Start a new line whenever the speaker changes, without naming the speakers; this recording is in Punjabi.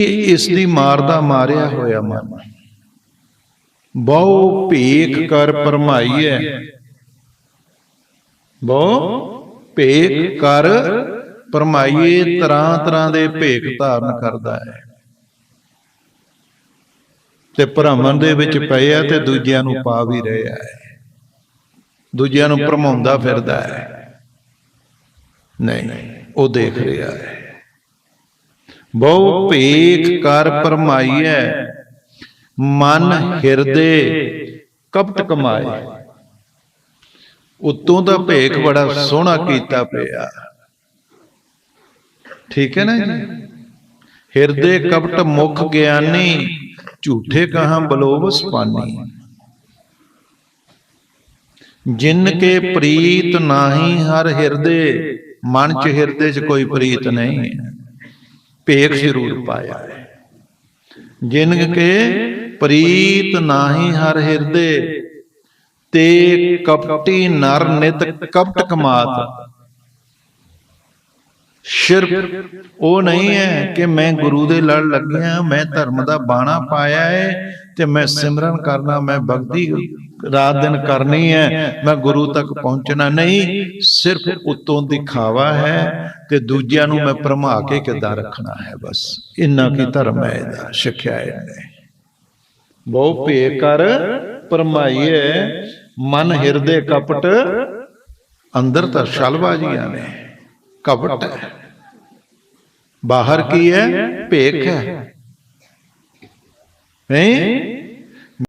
ਇਹ ਇਸ ਦੀ ਮਾਰ ਦਾ ਮਾਰਿਆ ਹੋਇਆ ਮਨ। ਬਹੁ ਭੇਖ ਕਰ ਪਰਮਾਈਐ। ਬਹੁ ਭੇਖ ਕਰ ਪਰਮਾਈਏ ਤਰ੍ਹਾਂ ਤਰ੍ਹਾਂ ਦੇ ਭੇਖ ਧਾਰਨ ਕਰਦਾ ਹੈ। ਤੇ ਭ੍ਰਮਣ ਦੇ ਵਿੱਚ ਪਏ ਆ ਤੇ ਦੂਜਿਆਂ ਨੂੰ ਪਾ ਵੀ ਰਿਹਾ ਹੈ। ਦੂਜਿਆਂ ਨੂੰ ਭਰਮਾਉਂਦਾ ਫਿਰਦਾ ਹੈ। ਨਹੀਂ, ਉਹ ਦੇਖ ਰਿਹਾ ਹੈ। ਬਹੁ ਭੇਖ ਕਰ ਪਰਮਾਈਐ। ਮਨ ਹਿਰਦੇ ਕਪਟ ਕਮਾਏ। ਉਤੋਂ ਦਾ ਭੇਖ ਬੜਾ ਸੋਹਣਾ ਕੀਤਾ ਪਿਆ। ਠੀਕ ਹੈ ਨਾ ਜੀ? ਹਿਰਦੇ ਕਪਟ ਮੁਖ ਗਿਆਨੀ ਝੂਠੇ ਕਹਾਂ ਬਲੋਬਸ ਪਾਨੀ। ਜਿਨ ਕੇ ਪ੍ਰੀਤ ਨਾਹੀ ਹਰ ਹਿਰਦੇ ਮਨ ਚ ਹਿਰਦੇ ਚ ਕੋਈ ਪ੍ਰੀਤ ਨਹੀਂ। ਹੈ ਭੇਖ ਜ਼ਰੂਰ ਪਾਇਆ। ਹੈ ਜਿਨ ਕੇ ਪ੍ਰੀਤ ਨਾਹੀ ਹਰ ਹਿਰਦੇ ਤੇ ਕਪਟੀ ਨਰ ਨਿਤ ਕਪਟ ਕਮਾਤ। ਸ਼ਿਰਕ ਉਹ ਨਹੀਂ ਹੈ ਕਿ ਮੈਂ ਗੁਰੂ ਦੇ ਲੜ ਲੱਗਿਆ ਮੈਂ ਧਰਮ ਦਾ ਬਾਣਾ ਪਾਇਆ ਹੈ ਤੇ ਮੈਂ ਸਿਮਰਨ ਕਰਨਾ, ਮੈਂ ਭਗਤੀ ਰਾਤ ਦਿਨ ਕਰਨੀ ਹੈ, ਮੈਂ ਗੁਰੂ ਤੱਕ ਪਹੁੰਚਣਾ ਨਹੀਂ, ਸਿਰਫ ਉਤੋਂ ਦਿਖਾਵਾ ਹੈ ਤੇ ਦੂਜਿਆਂ ਨੂੰ ਮੈਂ ਭਰਮਾ ਕੇ ਕਿੱਦਾਂ ਰੱਖਣਾ ਹੈ ਬਸ। ਇੰਨਾ ਕੀ ਧਰਮ ਹੈ ਇਹਦਾ, ਸਿੱਖਿਆ ਇਹਨੇ। ਬਹੁ ਭੇ ਕਰ ਪਰਮਾਈਏ ਮਨ ਹਿਰਦੇ ਕਪਟ, ਅੰਦਰ ਤਾਂ ਛਲਬਾਜ਼ੀਆਂ ਨੇ, ਕਪਟ ਬਾਹਰ ਕੀ ਹੈ? ਭੇਖ ਹੈ। ਨਹੀਂ